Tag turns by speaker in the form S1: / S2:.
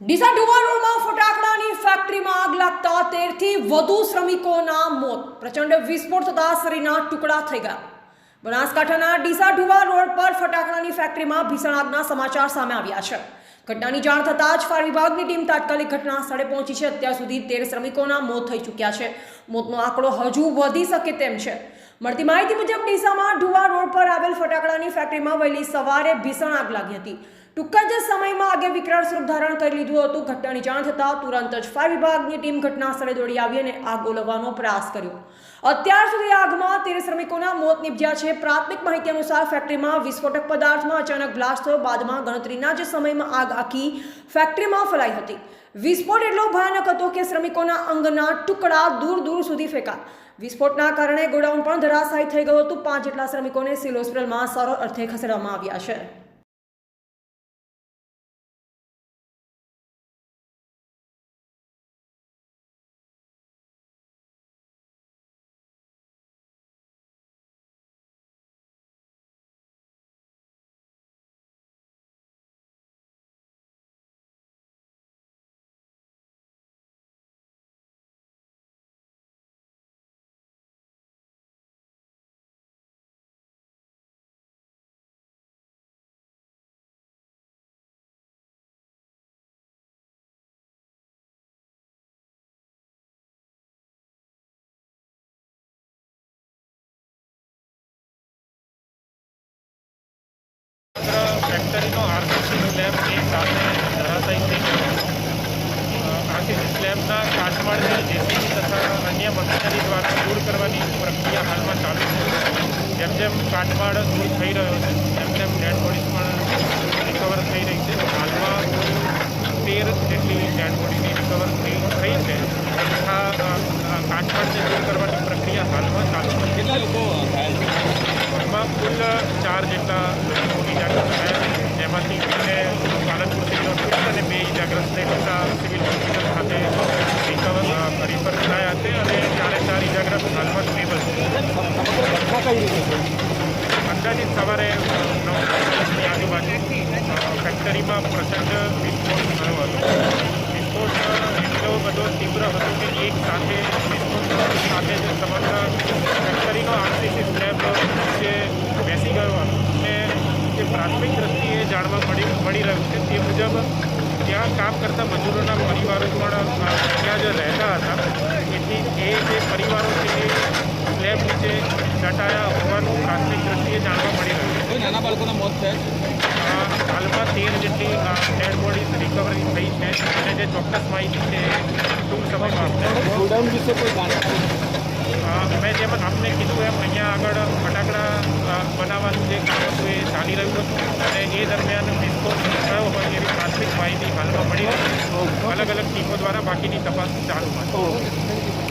S1: ડીસા ડુવા રોડમાં ફટાકડાની ફેક્ટરીમાં આગ લાગતા તેરથી વધુ શ્રમિકોના મોત. પ્રચંડ વિસ્ફોટ થતા શરીરના ટુકડા થઈ ગયા. બનાસકાંઠાના ડીસા ડુવા રોડ પર ફટાકડાની ફેક્ટરીમાં ભીષણ આગના સમાચાર સામે આવ્યા છે. ઘટનાની જાણ થતાં જ ફાયર વિભાગની ટીમ તાત્કાલિક ઘટના સ્થળે પહોંચી છે. અત્યાર સુધી તેર શ્રમિકોના મોત થઈ ચૂક્યા છે. મોતનો આંકડો હજુ વધી શકે તેમ છે. મળતી માહિતી મુજબ ડીસામાં ઢુવા રોડ પર આવેલ ફટાકડાની ફેક્ટરીમાં વહેલી સવારે ભીષણ આગ લાગી હતી. ટૂંક જ સમયમાં આગે વિકરાળ સ્વરૂપ ધારણ કરી લીધું હતું. ઘટનાની જાણ થતાં તુરંત જ ફાયર વિભાગની ટીમ ઘટના સ્થળે દોડી આવી અને આગ ઓલવવાનો પ્રયાસ કર્યો. અત્યાર સુધી આગમાં તેર શ્રમિકોના મોત નિપજ્યા છે. પ્રાથમિક માહિતી અનુસાર ફેક્ટરીમાં વિસ્ફોટક પદાર્થમાં અચાનક બ્લાસ્ટ થયો. બાદમાં ગણતરીના જ સમયમાં આગ આખી ફેક્ટરીમાં ફેલાઈ હતી. વિસ્ફોટ એટલો ભયાનક હતો કે શ્રમિકોના અંગના ટુકડા દૂર દૂર સુધી ફેંકા વિસ્ફોટના કારણે ગોડાઉન પણ ધરાશાયી થઈ ગયું હતું. પાંચ જેટલા શ્રમિકોને સિવિલ હોસ્પિટલમાં સારો અર્થે ખસેડવામાં આવ્યા છે.
S2: સ્લેબ એક સાથે ધરાશાયી થઈ ગયો આરસીસી સ્લેબના કાટમાળ જેસીબી તથા અન્ય મશીનરી દ્વારા દૂર કરવાની પ્રક્રિયા હાલમાં ચાલુ છે જેમ જેમ કાટમાળ દૂર થઈ રહ્યો છે તેમ તેમ ડેડ બોડીઝ પણ રિકવર થઈ રહી છે હાલમાં કુલ તેર જેટલી ડેડ બોડીની રિકવર થઈ થઈ છે તથા અ, અ, કાટમાળને દૂર કરવાની પ્રક્રિયા હાલમાં ચાલુ છે
S3: કેટલા લોકો ઘાયલ થયા?
S2: એમાં કુલ ચાર જેટલા લોકોની ઇજાગ્રસ્ત થયા જેમાંથી બેને પાલનપુર સિવિલ હોસ્પિટલ અને બે ઇજાગ્રસ્તને ડીસા સિવિલ હોસ્પિટલ ખાતે રિફર કરાયા છે અને ચારે ચાર ઇજાગ્રસ્ત હાલમાં સ્ટેબલ છે. અંદાજિત સવારે નવ આજુબાજુ ફેક્ટરીમાં પ્રચંડ વિસ્ફોટ થયો હતો. વિસ્ફોટ એટલો બધો તીવ્ર હતો કે એક સાથે વિસ્ફોટ સાથે જ સમગ્ર ફેક્ટરીનો આરસીસી સ્લેબ જે બેસી ગયો હતો અને જે પ્રાથમિક દ્રષ્ટિએ જાણવા મળી મળી રહ્યું છે. તે મુજબ ત્યાં કામ કરતા મજૂરોના પરિવારો પણ ત્યાં જ રહેતા હતા. એથી એ જે પરિવારો છે એ સ્લેબ નીચે દટાયા હોવાનું પ્રાથમિક દ્રષ્ટિએ જાણવા મળી રહ્યું છે.
S3: નાના બાળકોના મોત થયા
S2: હાલમાં તેર જેટલી ડેડ બોડીઝ રિકવરી થઈ છે. અને જે ચોક્કસ માહિતી છે ટૂંક સમયમાં
S3: ગોડાઉન વિશે કોઈ જાણકારી?
S2: મેં જેમ આપને કીધું એમ અહીંયા આગળ ફટાકડા બનાવવાનું જે કામ હતું એ ચાલી રહ્યું હતું. અને એ દરમિયાન વિસ્ફોટ થયો હોય એવી પ્રાથમિક માહિતી હાલમાં મળી. રહી અલગ અલગ ટીમો દ્વારા બાકીની તપાસ ચાલુ
S3: ઓકે